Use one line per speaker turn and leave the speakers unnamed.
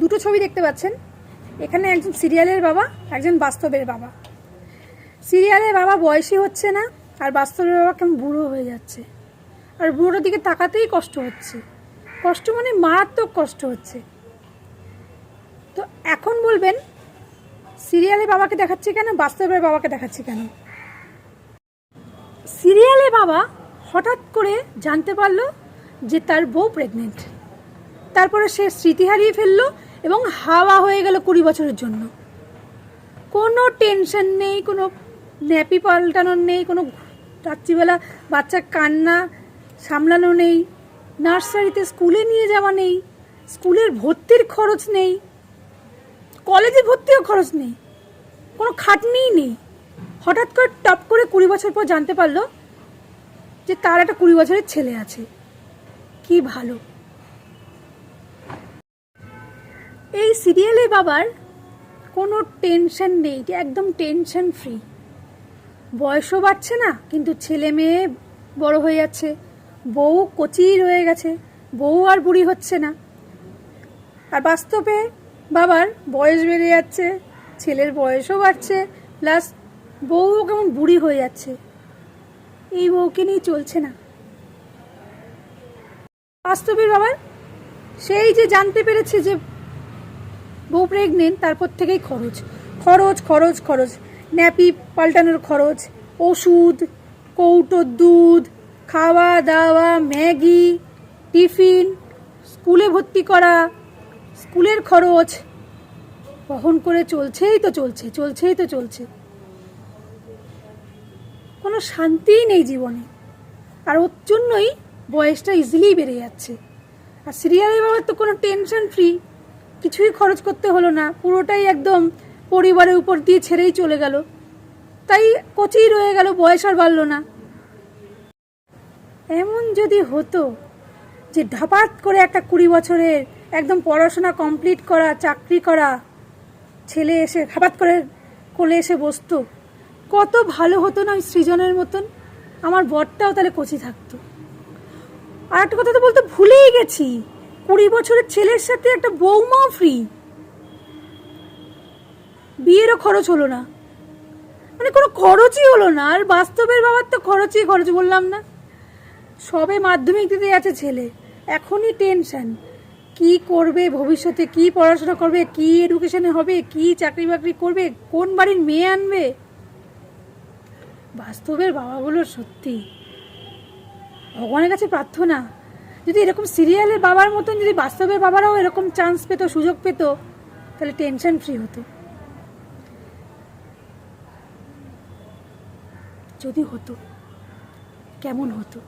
দুটো ছবি দেখতে পাচ্ছেন। এখানে একজন সিরিয়ালের বাবা, একজন বাস্তবের বাবা। সিরিয়ালের বাবা বয়সী হচ্ছে না, আর বাস্তবের বাবা কেমন বুড়ো হয়ে যাচ্ছে। আর বুড়োটার দিকে তাকাতেই কষ্ট হচ্ছে। কষ্ট মানে মারাত্মক কষ্ট হচ্ছে। তো এখন বলবেন সিরিয়ালে বাবাকে দেখাচ্ছি কেন, বাস্তবের বাবাকে দেখাচ্ছি কেন? সিরিয়ালে বাবা হঠাৎ করে জানতে পারল যে তার বউ প্রেগনেন্ট তারপরে সে স্মৃতি হারিয়ে ফেলল এবং হাওয়া হয়ে গেল কুড়ি বছরের জন্য। কোনো টেনশন নেই, কোনো ন্যাপি পাল্টানোর নেই, কোনো রাত্রিবেলা বাচ্চার কান্না সামলানো নেই, নার্সারিতে স্কুলে নিয়ে যাওয়া নেই, স্কুলের ভর্তির খরচ নেই, কলেজে ভর্তিও খরচ নেই, কোনো খাটনিই নেই। হঠাৎ করে টপ করে কুড়ি বছর পর জানতে পারল যে তার একটা কুড়ি বছরের ছেলে আছে। কি ভালো। এই সিরিয়ালে বাবার কোনো টেনশন নেই এটা একদম টেনশন ফ্রি। বয়সও বাড়ছে না, কিন্তু ছেলে মেয়ে বড় হয়ে যাচ্ছে। বউ কচি রয়ে গেছে, বউ আর বুড়ি হচ্ছে না। আর বাস্তবে বাবার বয়স বেড়ে যাচ্ছে, ছেলের বয়সও বাড়ছে, প্লাস বউও কেমন বুড়ি হয়ে যাচ্ছে। এই বউকে নিয়ে চলছে না। বাস্তবের বাবার সেই যে জানতে পেরেছে যে বউ প্রেগনেন্ট তারপর থেকেই খরচ। খরচ খরচ খরচ। ন্যাপি পাল্টানোর খরচ। ওষুধ, কৌটোর দুধ খাওয়া দাওয়া ম্যাগি, টিফিন, স্কুলে ভর্তি করা, স্কুলের খরচ। বহন করে চলছেই তো চলছে, চলছেই তো চলছে। কোনো শান্তিই নেই জীবনে। আর ওর জন্যই বয়সটা ইজিলি বেড়ে যাচ্ছে। আর সিরিয়ালের বাবার তো কোনো টেনশন ফ্রি কিছুই খরচ করতে হলো না, পুরোটাই একদম পরিবারের উপর দিয়ে ছেড়েই চলে গেল। তাই কচি রয়ে গেল, বয়স আর বাড়লো না। এমন যদি হতো যে ঢাপাত করে একটা কুড়ি বছরের একদম পড়াশোনা কমপ্লিট করা, চাকরি করা ছেলে এসে হঠাৎ করে কোলে এসে বসতো, কত ভালো হতো না ওই সৃজনের মতন। আমার বরটাও তাহলে কচি থাকতো। আর একটা কথা তো বলতে ভুলেই গেছি। কুড়ি বছরের ছেলের সাথে একটা বৌমাও ফ্রি বিয়েরও খরচ হলো না। মানে কোনো খরচই হলো না, আর বাস্তবের বাবার তো খরচই খরচ, বললাম না। সবে মাধ্যমিক দিতে আছে ছেলে, এখনই টেনশন কি করবে ভবিষ্যতে, কি পড়াশোনা করবে, কি এডুকেশনে হবে, কি চাকরি বাকরি করবে, কোন বাড়ির মেয়ে আনবে? বাস্তবের বাবাগুলো সত্যি। ভগবানের কাছে প্রার্থনা। যদি এরকম সিরিয়ালের বাবার মতন যদি বাস্তবের বাবারাও এরকম চান্স পেত, সুযোগ পেত, তাহলে টেনশন ফ্রি হতো। যদি হতো, কেমন হতো?